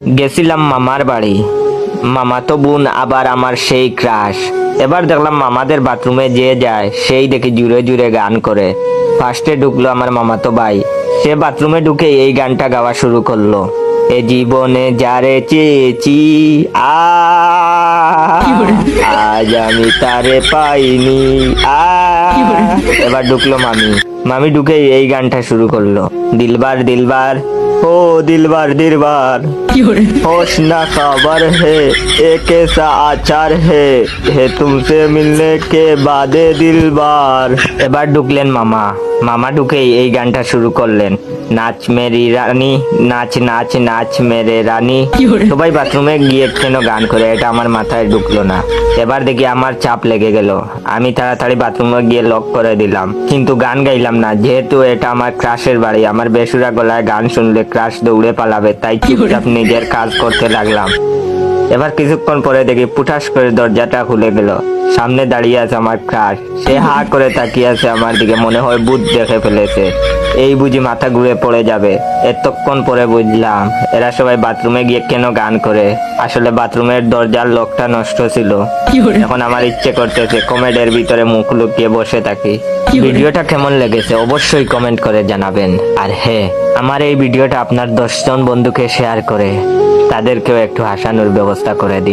গেছিলাম মামার বাড়ি। মামা তো বোন, আবার আমার সেই ক্রাশ। এবার দেখলাম মামাদের বাথরুমে যে যায়, সেই দেখি জুড়ে জুড়ে গান করে। ফার্স্টে ঢুকলো আমার মামাতো ভাই। সে বাথরুমে ঢুকে এই গানটা গাওয়া শুরু করল। এ জীবনে যারে চেয়েছি আজ আমি তারে পাইনি এবার ঢুকলো মামি। মামি ঢুকে এই গানটা শুরু করল। দিলবার দিলবার ও দিলবার দিলবার होश न खबर है एक ऐसा आचार है है तुमसे मिलने के बाद दिल बार এবার ঢুকলেন মামা মামা ঢুকেই এই গানটা শুরু করলেন। নাচ মেরি রানী নাচ নাচ নাচ মেরে রানী। সবাই বাথরুমে গিয়ে কেন গান করে এটা আমার মাথায় ঢুকলো না। এবার দেখি আমার চাপ লেগে গেল। আমি তাড়াতাড়ি বাথরুমে গিয়ে লক করে দিলাম। কিন্তু গান গাইলাম না যেহেতু এটা আমার ক্রাশের বাড়ি আমার বেসুরা গলায় গান শুনলে ক্রাশ দৌড়ে পালাবে তাই চুপচাপ নিজের কাজ করতে লাগলাম। এবার কিছুক্ষণ পরে দেখি পুঠাস করে দরজাটা খুলে গেল সামনে দাঁড়িয়ে আছে আমার ক্রাশ সে হা করে তাকিয়ে আছে আমার দিকে মনে হয় ভূত দেখে ফেলেছে। এই বুঝি মাথা ঘুরে পড়ে যাবে। এতক্ষণ পরে বুঝলাম এরা সবাই বাথরুমে গিয়ে কেন গান করে? আসলে বাথরুমের দরজার লকটা নষ্ট ছিল। এখন আমার ইচ্ছে করতেছে কমেডের ভিতরে মুখ লুকিয়ে বসে থাকি। ভিডিওটা কেমন লেগেছে অবশ্যই কমেন্ট করে জানাবেন। আর হ্যাঁ আমার এই ভিডিওটা আপনার দশজন বন্ধুকে শেয়ার করে তাদেরকেও একটু হাসানোর ব্যবস্থা করে দিন।